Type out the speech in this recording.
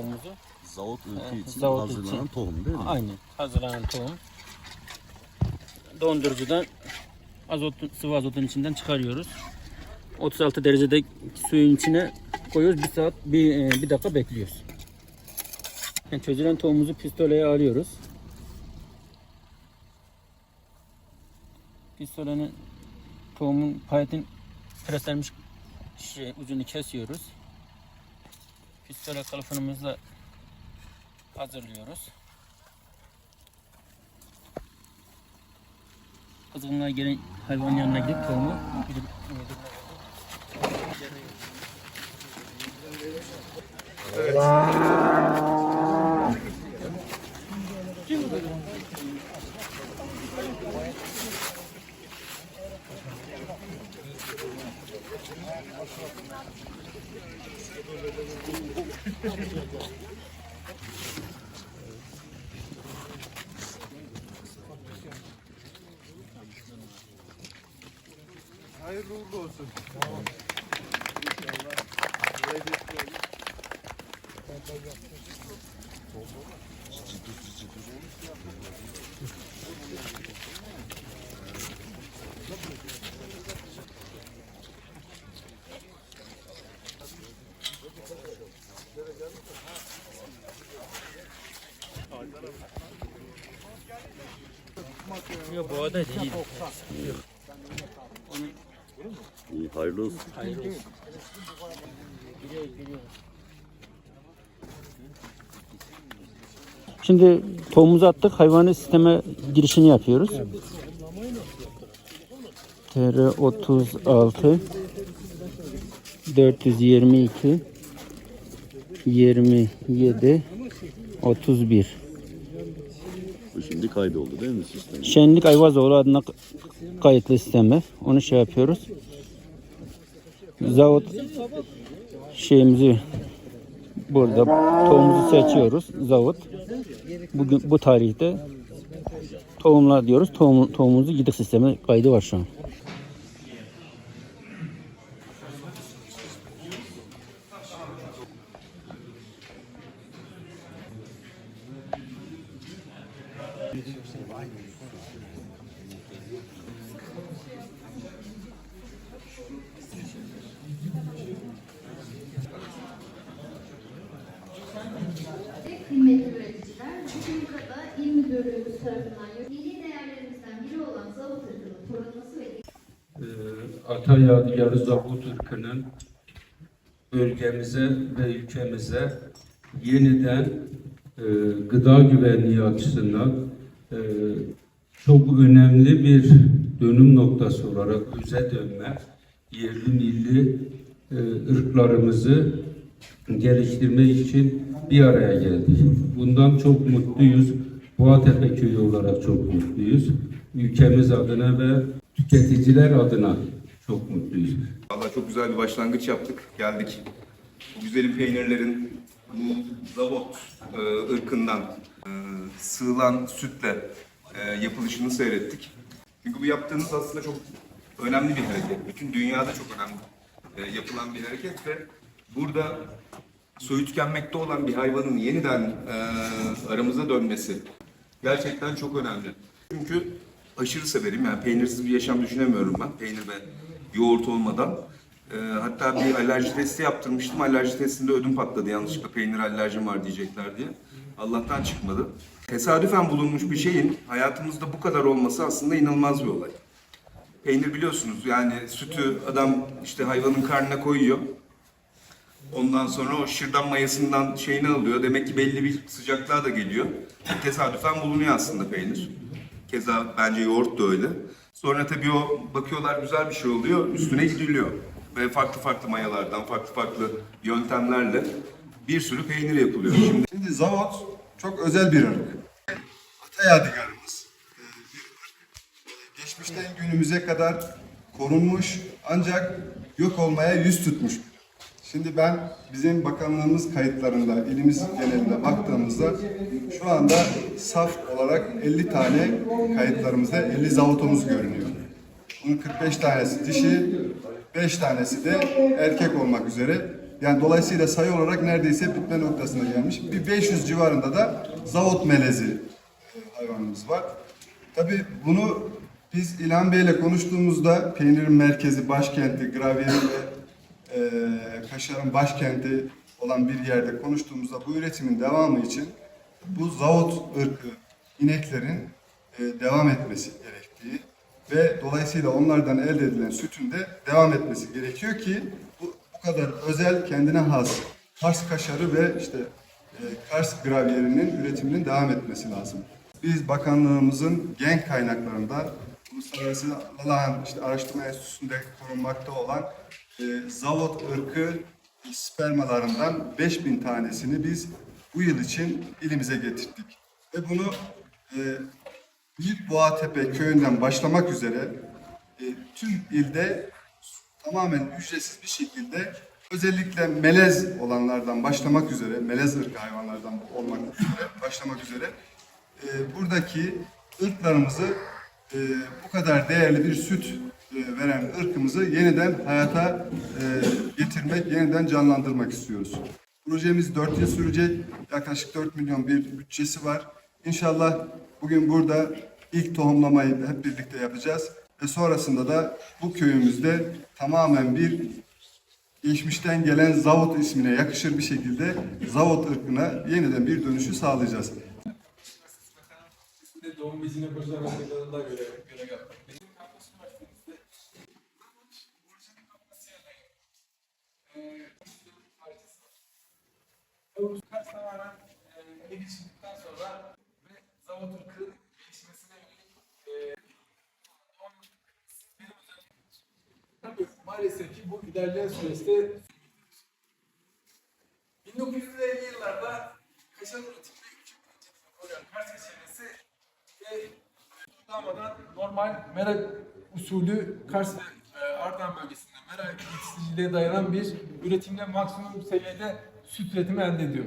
tavuğumuzu. Zavut Evet, için zavut hazırlanan için. tohum değil mi? Aynı. Hazırlanan tohum. Dondurucudan azot, sıvı azotun içinden çıkarıyoruz. 36 derecede suyun içine koyuyoruz. Bir saat, bir, e, bir dakika bekliyoruz. Yani çözülen tohumumuzu pistoleye alıyoruz. Pistolenin tohumun payetin preslenmiş şey, ucunu kesiyoruz. Pistole kılıfımızla hazırlıyoruz. Kızgınlığa gelen hayvan yanına gidip tohumu gidip Hayırlı uğurlu olsun. Yok boğada değil. İyi, hayırlı olsun. Hayırlı olsun. Şimdi tohumumuzu attık. Hayvani sisteme girişini yapıyoruz. TR 36 422 27 31 Bu şimdi kaydoldu değil mi sistem? Şenlik Ayvazoğlu adına kayıtlı sisteme. Onu şey yapıyoruz. Zavut şeyimizi burada tohumumuzu seçiyoruz. Zavut. Bugün bu tarihte tohumlar diyoruz. Tohum, tohumumuzu gidik sisteme kaydı var şu an. Kıymetli üreticiler, bugün burada İl Müdürlüğümüz tarafından milli değerlerimizden biri olan Zavut ırkının korunması ve e, Yadigarı Zabut ırkının bölgemize ve ülkemize yeniden e, gıda güvenliği açısından çok önemli bir dönüm noktası olarak öze dönme, yerli milli e, ırklarımızı geliştirmek için bir araya geldik. Bundan çok mutluyuz. Boğatepe köyü olarak çok mutluyuz. Ülkemiz adına ve tüketiciler adına çok mutluyuz. Vallahi çok güzel bir başlangıç yaptık. Geldik. Bu güzelim peynirlerin bu zavot e, ırkından e, sığılan sütle e, yapılışını seyrettik. Çünkü bu yaptığınız aslında çok önemli bir hareket. Bütün dünyada çok önemli e, yapılan bir hareket ve burada soyu tükenmekte olan bir hayvanın yeniden e, aramıza dönmesi gerçekten çok önemli. Çünkü aşırı severim yani peynirsiz bir yaşam düşünemiyorum ben peynir ve yoğurt olmadan. E, hatta bir alerji testi yaptırmıştım. Alerji testinde ödüm patladı yanlışlıkla peynir alerjim var diyecekler diye. Allah'tan çıkmadı. Tesadüfen bulunmuş bir şeyin hayatımızda bu kadar olması aslında inanılmaz bir olay. Peynir biliyorsunuz yani sütü adam işte hayvanın karnına koyuyor. Ondan sonra o şırdan mayasından şeyini alıyor. Demek ki belli bir sıcaklığa da geliyor. Tesadüfen bulunuyor aslında peynir. Keza bence yoğurt da öyle. Sonra tabii o bakıyorlar güzel bir şey oluyor. Üstüne gidiliyor. Ve farklı farklı mayalardan, farklı farklı yöntemlerle bir sürü peynir yapılıyor. Şimdi Şimdi Zavot çok özel bir ırk. Ata yadigarımız. e, Geçmişten günümüze kadar korunmuş ancak yok olmaya yüz tutmuş. Şimdi ben bizim bakanlığımız kayıtlarında, ilimiz genelinde baktığımızda şu anda saf olarak 50 tane kayıtlarımızda 50 zavutumuz görünüyor. Bunun 45 tanesi dişi, 5 tanesi de erkek olmak üzere Yani dolayısıyla sayı olarak neredeyse bitme noktasına gelmiş. Bir 500 civarında da zavut melezi hayvanımız var. Tabii bunu biz İlhan Bey ile konuştuğumuzda peynirin merkezi, başkenti, gravyerin ve e, Kaşar'ın başkenti olan bir yerde konuştuğumuzda bu üretimin devamı için bu zavut ırkı ineklerin e, devam etmesi gerektiği ve dolayısıyla onlardan elde edilen sütün de devam etmesi gerekiyor ki bu, bu kadar özel kendine has Kars kaşarı ve işte e, Kars gravyerinin üretiminin devam etmesi lazım. Biz bakanlığımızın gen kaynaklarından Uluslararası Lalahan işte Araştırma Enstitüsü'nde korunmakta olan e, Zavot ırkı spermalarından 5000 tanesini biz bu yıl için ilimize getirdik. Ve bunu e, Büyük Boğatepe köyünden başlamak üzere e, tüm ilde tamamen ücretsiz bir şekilde özellikle melez olanlardan başlamak üzere, melez ırkı hayvanlardan olmak üzere, başlamak üzere e, buradaki ırklarımızı e, bu kadar değerli bir süt e, veren ırkımızı yeniden hayata e, getirmek, yeniden canlandırmak istiyoruz. Projemiz 4 yıl sürecek. Yaklaşık 4 milyon bir bütçesi var. İnşallah bugün burada ilk tohumlamayı hep birlikte yapacağız. Ve sonrasında da bu köyümüzde tamamen bir geçmişten gelen Zavut ismine yakışır bir şekilde Zavut ırkına yeniden bir dönüşü sağlayacağız. doğum bezine projeler başkanlığında görev, kapasite Tavuk kaç tamamen e, geliştirdikten sonra ve zavut ırkı gelişmesine yönelik e, doğum benim özellikle Maalesef ki bu ilerleyen süreçte 1950 yıllarda kaşar üretiminde küçük ölçekli koruyan Kars çevresi ve tutlamadan normal mera usulü Kars ve e, Ardahan bölgesinde mera yetiştiriciliğe dayanan bir üretimle maksimum seviyede süt üretimi elde ediyor.